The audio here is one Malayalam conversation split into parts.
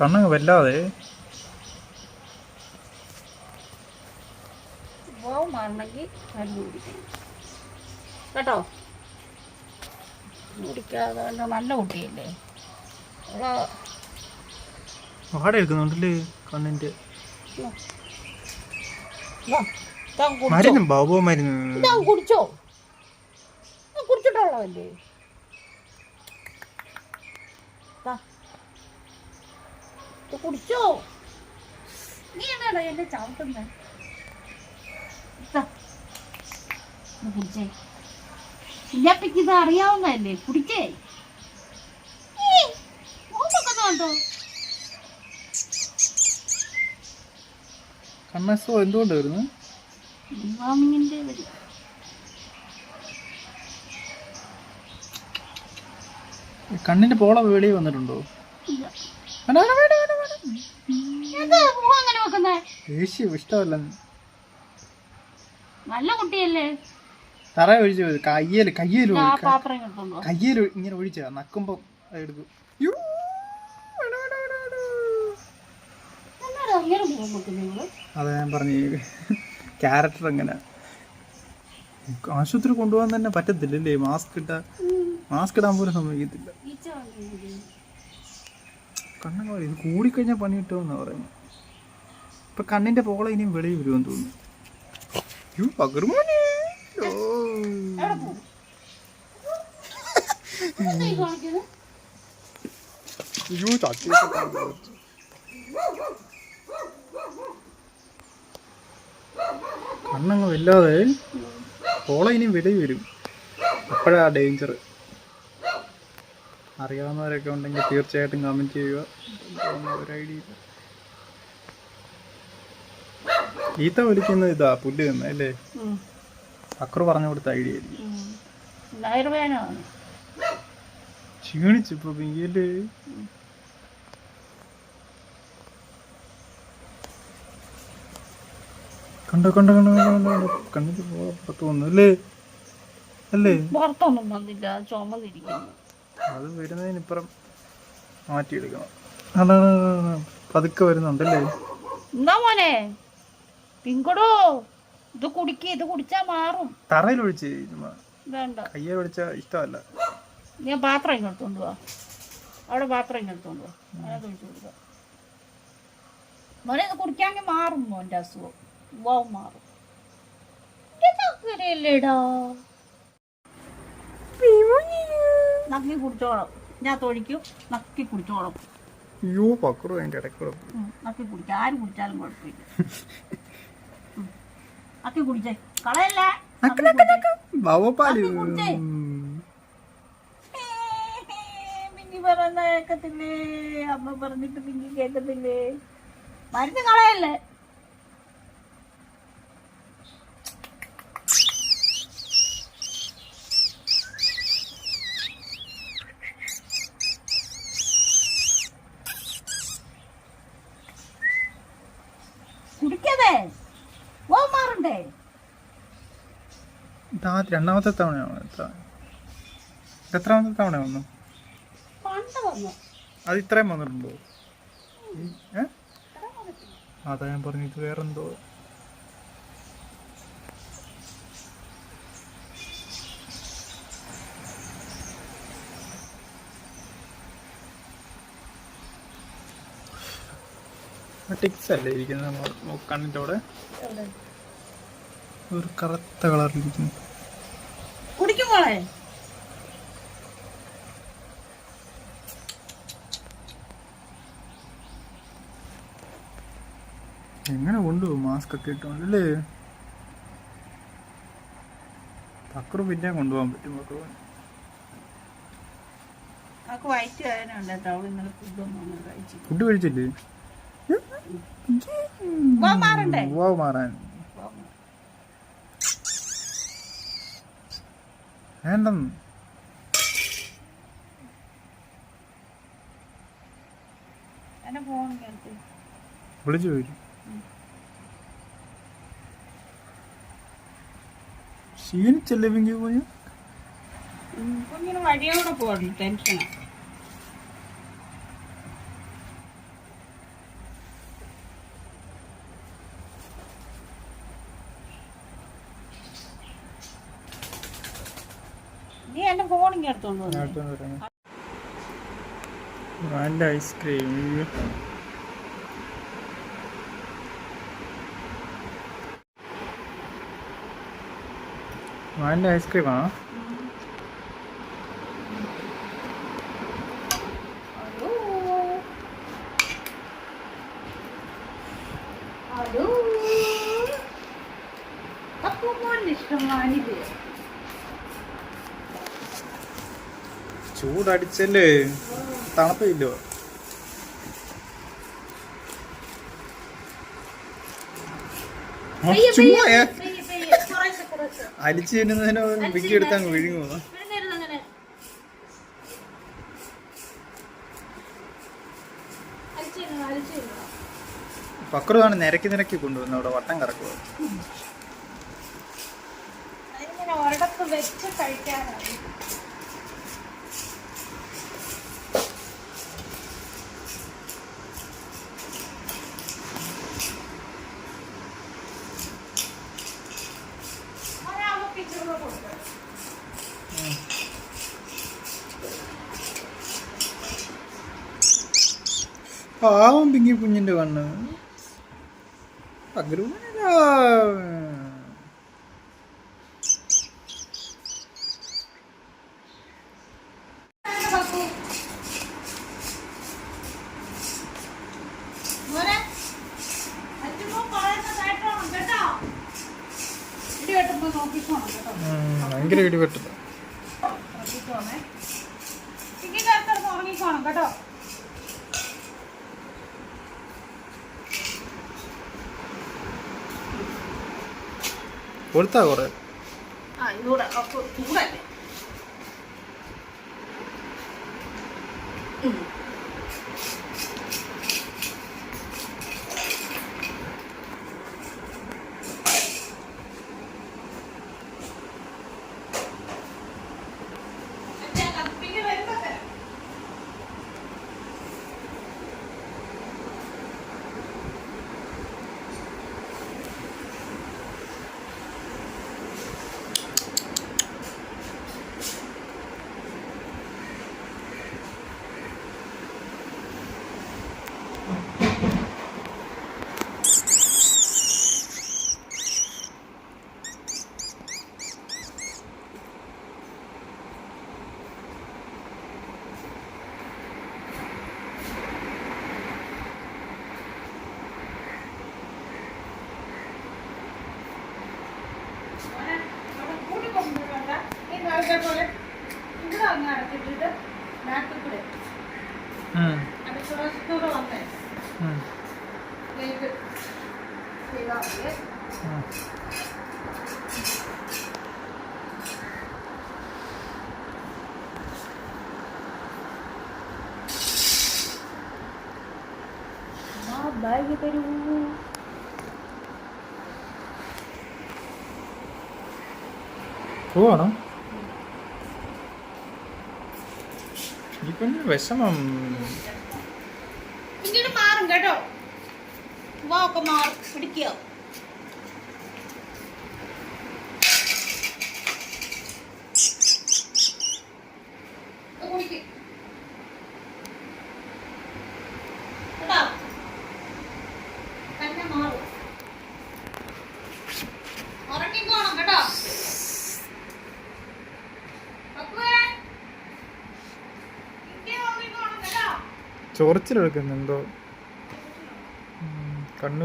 കണ്ണങ്ങ് വല്ലാതെ. മാറണമെങ്കിൽ മരുന്ന് കുടിക്കണം. കേട്ടോ? കുടിക്കാതെ നല്ല കുട്ടിയല്ലേ? വാട എടുക്കുന്നുണ്ടല്ലേ കണ്ണിന്റെ മരുന്ന് ബാബു മരുന്ന്. കുടിച്ചോ. കുടിച്ചിട്ടുള്ളതല്ലേ ദാ. ഇത് കുടിച്ചോ? നീ എന്നാടാ എന്നെ ചവിട്ടുന്നേ? കുടിച്ചേ. ഇല്ലപ്പിക്ക് ഇത് അറിയാവുന്നതല്ലേ? കുടിച്ചേ. കണ്ണസോ കണ്ണിന്റെ പോള വെളിയിൽ വന്നിട്ടുണ്ടോ? ഇല്ല. വേണ്ട, വേണ്ട, വേണ്ട, അങ്ങനെ ഇഷ്ടമല്ല നല്ല കുട്ടിയല്ലേ? തറ ഒഴിച്ച് പാത്രം കിട്ടുമ്പോ കയ്യേൽ ഇങ്ങനെ ഒഴിച്ചാ നക്കുമ്പോ അത് എടുക്കും അങ്ങനെ വെക്കുന്നത് ഞാൻ പറഞ്ഞു. ക്യാരക്ടർ എങ്ങനെ ആശുപത്രി കൊണ്ടുപോകാൻ തന്നെ പറ്റത്തില്ലല്ലേ? മാസ്ക് ഇട്ട മാസ്ക് ഇടാൻ പോലും സമ്മതിക്കത്തില്ല. കണ്ണങ്ങ ഇത് കൂടിക്കഴിഞ്ഞാൽ പണി കിട്ടുമെന്നാണ് പറയുന്നത് ഇപ്പൊ കണ്ണിന്റെ പോള ഇനിയും വെളിയിൽ വരുമെന്ന് തോന്നുന്നു. യ്യോ, പകർമോനെ. വല്ലാതെ പോള ഇനിയും വെളിയിൽ വരും. അപ്പോഴാ ഡേഞ്ചർ അറിയാവുന്നവരൊക്കെ ഉണ്ടെങ്കിൽ തീർച്ചയായിട്ടും കമന്റ് ചെയ്യുക. ഒരു ഐഡിയ ഈത്ത വലിക്കുന്ന ഇതാ പുല്ല് തന്നെ അല്ലേ? അക്രു പറഞ്ഞു കൊടുത്ത ഐഡിയ ആയിരിക്കും. ആയുർവേദമാണ്. ക്ഷീണിച്ചിപ്പോ പിങ്കിയല്ലേ കണ്ടോ കണ്ടോ കണ്ടോ കണ്ടോ കണ്ടോ കണ്ടിട്ട് പുറത്ത് വന്നു. അല്ലേ? അല്ലേ? പുറത്തൊന്നും വന്നില്ല. ചുമന്നിരിക്കുന്നു. അത് വരുന്നതിനിപ്പുറം മാറ്റിയെടുക്കണം. അതാണ് പതുക്കെ വരുന്നുണ്ടല്ലേ? എന്നാ മോനെ? പിങ്കടോ ഇത് കുടിക്ക് ഇത് കുടിച്ചാ മാറും. തറയിൽ ഒഴിച്ച് വേണ്ട. കയ്യിൽ ഒഴിച്ച ഇഷ്ടമല്ല. ഞാൻ പാത്രം ഇങ്ങോട്ട് പോവാ അവിടെ പാത്രം ഇങ്ങോട്ട് പോവാ അതിനകത്ത് ഒഴിച്ചു കൊടുക്കാം. മോനെ ഇത് കുടിക്കാമെങ്കിൽ മാറും മോന്റെ അസുഖം. വാവ് മാറും. ഇതങ്ങനെയല്ലേടാ നക്കി കുടിച്ചോളും. ഞാൻ തൊഴിക്കും നക്കി കുടിച്ചോളും. അയ്യോ പക്രു അതിന്റെ ഇടയ്ക്കൂടെ. നക്കി കുടിക്കാം. ആര് കുടിച്ചാലും കുഴപ്പമില്ല. നക്കി കുടിച്ചേ. കളയല്ലേ? കുടിച്ചേ. ഉം. പറഞ്ഞ കേക്കത്തില്ലേ അമ്മ പറഞ്ഞിട്ട് പിങ്കി കേക്കത്തില്ലേ മരുന്ന് കളയല്ലേ കുടിക്കതേ ഓ മാറണ്ടേ ഇതാ രണ്ടാമത്തെ തവണയാണ് എത്ര? എത്രാമത്തെ തവണ വന്നു അത് ഇത്രയും വന്നിട്ടുണ്ടോ? അതാ ഞാൻ പറഞ്ഞു ഇത് വേറെന്തോ? ടിക്സ് അല്ലേ ഇരിക്കുന്നത്? കണ്ണിന്റെ അവിടെ ഒരു കറുത്ത കളറിലിരിക്കുന്നു. മോളെ എങ്ങനെ കൊണ്ടുപോകും മാസ്ക് ഒക്കെ ഇട്ടോണ്ടല്ലേ പക്രു പിന്നെ കൊണ്ടുപോകാൻ പറ്റും വാ മാറണ്ടേ വാ വേദന ഉണ്ട് കേട്ടോ അവൾ ഇന്നലെ ഫുഡൊന്നും കഴിച്ചു ഫുഡ് കഴിച്ചില്ലേ വാ മാറണ്ടേ വാ മാറാൻ വേണ്ടെന്ന്. വിളിച്ചു പോയി ക്ഷീണിച്ചല്ലേ പിങ്കി പോയി കുഞ്ഞിന് വഴിയോടെ പോകണം ടെൻഷനാണ് വന്നേ. വാന്റെ ഐസ്ക്രീം വാന്റെ ഐസ്ക്രീമാണോ ചൂടടിച്ചല്ലേ? തണുപ്പില്ലോ. ചുമ്മാ. അലിച്ചു തിന്നുന്നതിന് വിക്കി എടുത്ത് അങ്ങ് തിന്നോ. പക്രുവാണ് നിരക്കി നിരക്കി കൊണ്ടുവന്നത് അവിടെ വട്ടം കറക്കുക വെച്ച് കഴിക്കാനാണ്. പാവം പിങ്കി കുഞ്ഞിന്റെ കണ്ണ്. പകരുവാനാ ഭയങ്കര അച്ഛമ്മ പറയുന്നത് കൊടുത്താ കുറെ ചൂടല്ലേ? പോവാണോ? ഈ വിഷമം. പിന്നീട് മാറും കേട്ടോ. വാ ഒക്കെ മാറും. പിടിക്കുക കുടിക്ക്. കേട്ടോ? തന്നെ മാറും. ഉറങ്ങിക്കോണം കേട്ടോ അക്കുവേ, ഇங்கே ഉറങ്ങിക്കോണം കേട്ടോ ചൊറിച്ചിലെടുക്കുന്നുണ്ടോ കണ്ണു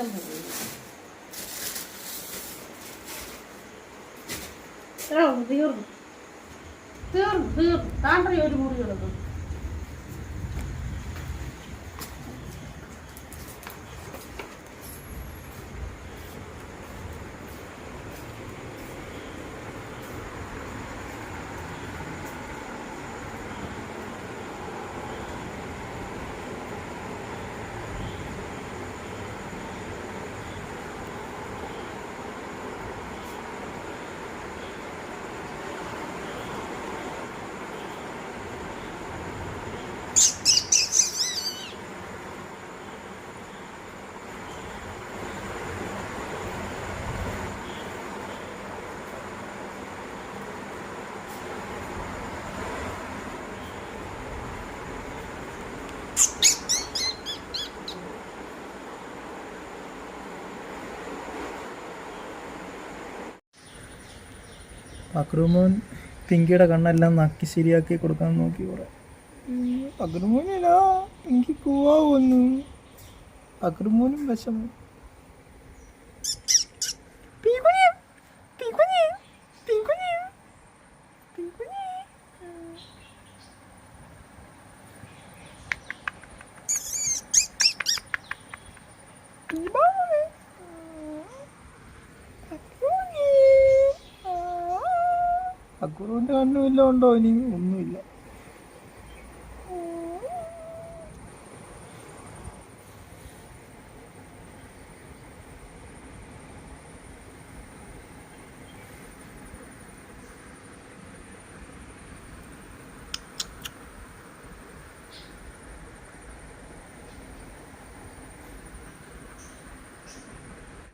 சிக்கன் തീർന്നു തീർന്നു തീർന്നു താണ്ടൊരു ഒരു മുറി കിടക്കും അക്രമോൻ പിങ്കിയുടെ കണ്ണെല്ലാം നക്കി ശരിയാക്കി കൊടുക്കാൻ നോക്കി കുറെ. അക്രമോനില്ല പിങ്കി വന്നു അക്രമോനും വിഷമം. അക്കൂറിന്റെ കണ്ണുമില്ല ഉണ്ടോ ഇനി?